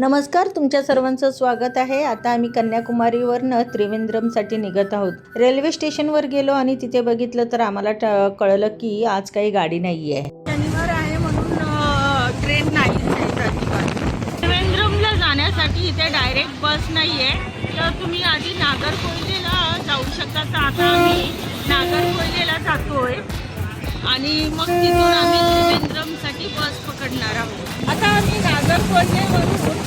नमस्कार तुमच्या सर्वांचं स्वागत आहे. आता आम्ही कन्याकुमारीवरनं त्रिवेंद्रमसाठी निघत आहोत. रेल्वे स्टेशनवर गेलो आणि तिथे बघितलं तर आम्हाला कळलं की आज काही गाडी नाही आहे शनिवार आहे म्हणून ट्रेन नाही त्रिवेंद्रमला जाण्यासाठी इथे डायरेक्ट बस नाही आहे तर तुम्ही आधी नागरकोइलेला जाऊ शकता. तर आता आम्ही नागरकोइलेला जातोय. आणि मग तिथून आम्ही त्रिवेंद्रमसाठी बस पकडणार आहोत. आता आम्ही नागरकोइलेवरून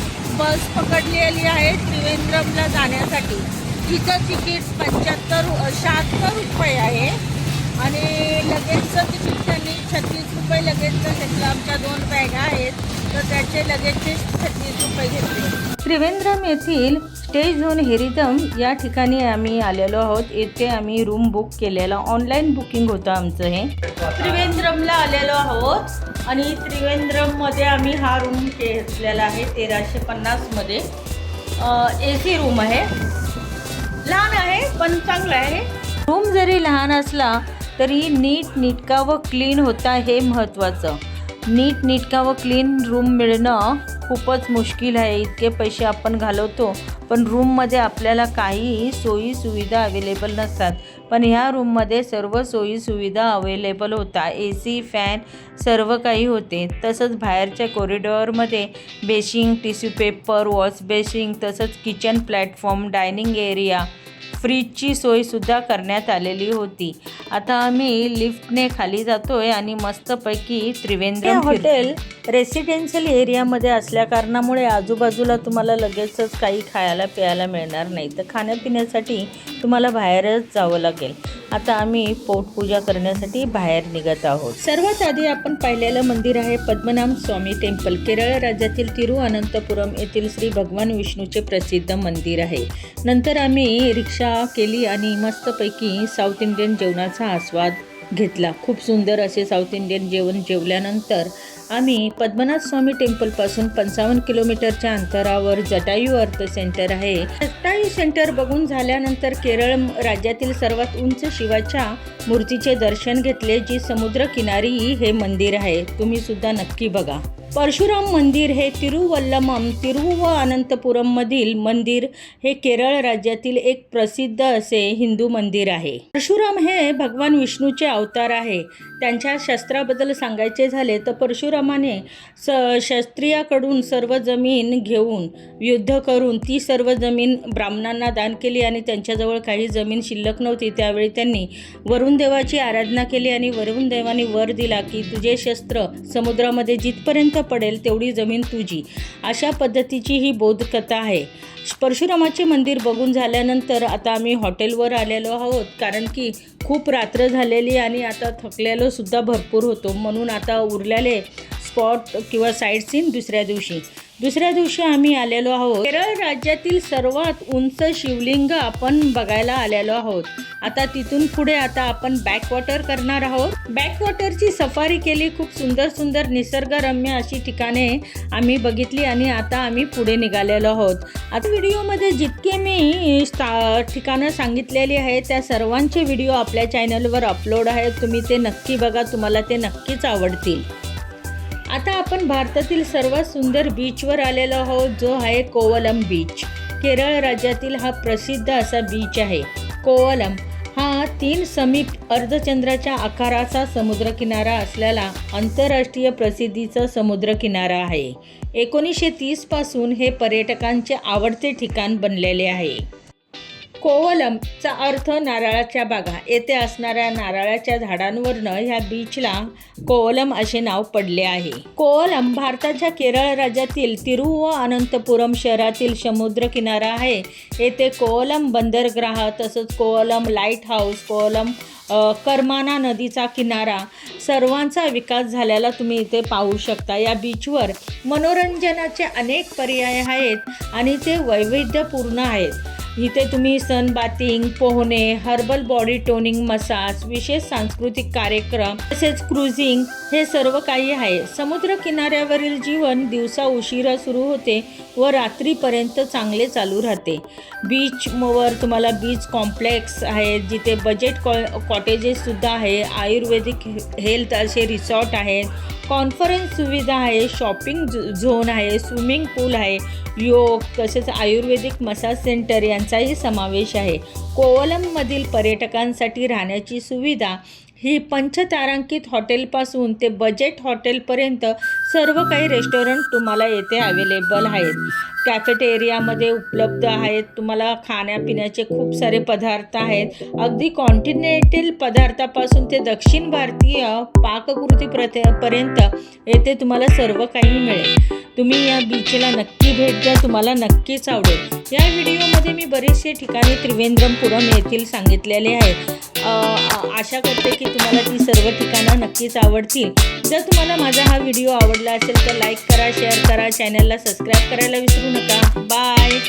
बस पकडलेली आहे त्रिवेंद्रमला जाण्यासाठी. तिचं तिकीट पंच्याहत्तर शहात्तर रुपये आहे. आणि लगेचचं तिकीट त्यांनी छत्तीस रुपये लगेचचं घेतलं आमच्या दोन बॅगा आहेत तर त्याचे लगेचचे छत्तीस रुपये घेतले. त्रिवेंद्रम येथील स्टेज झोन हेरिदम या ठिकाणी आम्ही आलेलो आहोत. येथे आम्ही रूम बुक केलेला. ऑनलाईन बुकिंग होतं आमचं हे. त्रिवेंद्रमला आलेलो आहोत आणि त्रिवेंद्रममध्ये आम्ही हा रूम घेतलेला आहे तेराशे पन्नासमध्ये ए सी रूम आहे. लहान आहे पण चांगला आहे. रूम जरी लहान असला तरी नीट नीटका व क्लीन होता हे महत्त्वाचं नीट नीटका व क्लीन रूम मिळणं खूपच मुश्किल आहे. इतके पैसे आपण घालवतो पण रूममध्ये आपल्याला काही सोयी सुविधा अवेलेबल नसतात. पण ह्या रूममध्ये सर्व सोयी सुविधा अवेलेबल होता ए सी फॅन सर्व काही होते. तसंच बाहेरच्या कॉरिडॉरमध्ये basin tissue paper wash basin तसंच किचन प्लॅटफॉर्म डायनिंग एरिया फ्रीजची सोयसुद्धा करण्यात आलेली होती. आता आम्ही लिफ्टने खाली जातोय आणि मस्तपैकी त्रिवेंद्रम हॉटेल रेसिडेन्शियल एरियामध्ये असल्या कारणामुळे आजूबाजूला तुम्हाला लगेचच काही खायला प्यायला मिळणार नाही. तर खाण्यापिण्यासाठी तुम्हाला बाहेरच जावं लागेल. आता आम्ही पोटपूजा करण्यासाठी बाहेर निघत आहोत. सर्वात आधी आपण पाहिलेलं मंदिर आहे पद्मनाभ स्वामी टेम्पल. केरळ राज्यातील तिरुअनंतपुरम येथील श्री भगवान विष्णूचे प्रसिद्ध मंदिर आहे. नंतर आम्ही रिक्षा केली आणि मस्तपैकी साऊथ इंडियन जेवणाचा आस्वाद घेतला. खूप सुंदर असे साऊथ इंडियन जेवण जेवल्यानंतर आम्ही पद्मनाथ स्वामी टेम्पलपासून पंचावन्न किलोमीटरच्या अंतरावर जटायू अर्थ सेंटर आहे. जटायू सेंटर बघून झाल्यानंतर केरळ राज्यातील सर्वात उंच शिवाच्या मूर्तीचे दर्शन घेतले जी समुद्रकिनारी हे मंदिर आहे. तुम्ही सुद्धा नक्की बघा. परशुराम मंदिर हे तिरुवल्लमम तिरुव अनंतपुरममधील मंदिर हे केरळ राज्यातील एक प्रसिद्ध असे हिंदू मंदिर आहे. परशुराम हे भगवान विष्णूचे अवतार आहे. त्यांच्या शस्त्राबद्दल सांगायचे झाले तर परशुरामाने स क्षत्रियाकडून सर्व जमीन घेऊन युद्ध करून ती सर्व जमीन ब्राह्मणांना दान केली आणि त्यांच्याजवळ काही जमीन शिल्लक नव्हती. त्यावेळी त्यांनी वरुण देवाची आराधना केली आणि वरुण देवाने वर दिला की तुझे शस्त्र समुद्रामध्ये जिथपर्यंत पडेल तेवढी जमीन तुझी. अशा पद्धतीची ही बोधकथा आहे. परशुरामाचे मंदिर बघून झाल्यानंतर आता आम्ही हॉटेलवर आलेलो आहोत. कारण की खूप रात्र झालेली आणि आता थकलेलो सुद्धा भरपूर होतो. म्हणून आता उरलेले स्पॉट किंवा साईट सीन दुसऱ्या दिवशी. दुसऱ्या दिवशी आम्ही आलेलो आहोत. केरळ राज्यातील सर्वात उंच शिवलिंग आपण बघायला आलेलो आहोत. आता तिथून पुढे आता आपण बॅकवॉटर करणार आहोत. बॅकवॉटरची सफारी केली खूप सुंदर सुंदर निसर्गरम्य अशी ठिकाणे आम्ही बघितली आणि आता आम्ही पुढे निघालेलो आहोत. आता व्हिडिओमध्ये जितके मी ठिकाणं सांगितलेली आहेत त्या सर्वांचे व्हिडिओ आपल्या चॅनलवर अपलोड आहेत. तुम्ही ते नक्की बघा तुम्हाला ते नक्कीच आवडतील. आता आपण भारतातील सर्वात सुंदर बीचवर आलेलो आहोत जो आहे कोवलम बीच केरळ राज्यातील हा प्रसिद्ध असा बीच आहे. कोवलम हा तीन समीप अर्धचंद्राच्या आकाराचा समुद्रकिनारा असलेला आंतरराष्ट्रीय प्रसिद्धीचा समुद्रकिनारा आहे. एकोणीसशे तीसपासून हे पर्यटकांचे आवडते ठिकाण बनलेले आहे. कोवलमचा अर्थ नारळाच्या बागा. येथे असणाऱ्या नारळाच्या झाडांवरनं ह्या बीचला कोवलम असे नाव पडले आहे. कोवलम भारताच्या केरळ राज्यातील तिरुवअनंतपुरम शहरातील समुद्रकिनारा आहे. येथे कोवलम बंदरग्राह तसंच कोवलम लाइट हाऊस कोवलम करमाना नदीचा किनारा सर्वांचा विकास झालेला तुम्ही इथे पाहू शकता. या बीचवर मनोरंजनाचे अनेक पर्याय आहेत आणि ते वैविध्यपूर्ण आहेत. इथे तुम्ही सन बाथिंग पोहणे हर्बल बॉडी टोनिंग मसाज विशेष सांस्कृतिक कार्यक्रम तसेच क्रुझिंग हे सर्व काही आहे. समुद्र किनाऱ्यावरील जीवन दिवसा उशिरा सुरू होते व रात्रीपर्यंत चांगले चालू राहते. बीचवर तुम्हाला बीच कॉम्प्लेक्स आहे जिथे बजेट कॉ कॉटेजेससुद्धा आहे आयुर्वेदिक हेल्थ असे रिसॉर्ट आहेत कॉन्फरन्स सुविधा आहे शॉपिंग झोन आहे स्विमिंग पूल आहे योग तसेच आयुर्वेदिक मसाज सेंटर यांचाही समावेश आहे. कोवलममधील पर्यटकांसाठी राहण्याची सुविधा ही पंचतारांकित हॉटेलपासून ते बजेट हॉटेलपर्यंत सर्व काही रेस्टॉरंट तुम्हाला येथे अवेलेबल आहेत. कॅफेटेरियामध्ये उपलब्ध आहेत. तुम्हाला खाण्यापिण्याचे खूप सारे पदार्थ आहेत. अगदी कॉन्टिनेंटल पदार्थापासून ते दक्षिण भारतीय पाककृती प्रथेपर्यंत येथे तुम्हाला सर्व काही मिळेल. तुम्ही या बीचला नक्की भेट द्या. तुम्हाला नक्कीच आवडेल. या व्हिडिओमध्ये मी बरेचसे ठिकाणे त्रिवेंद्रमपुरम येथील सांगितलेले आहेत आशा करते की तुम्हाला ती सर्व ठिकाणं नक्कीच आवडतील. जर तुम्हाला माझा हा व्हिडिओ आवडला असेल तर लाईक करा शेअर करा चॅनलला सबस्क्राईब करायला विसरू नका. बाय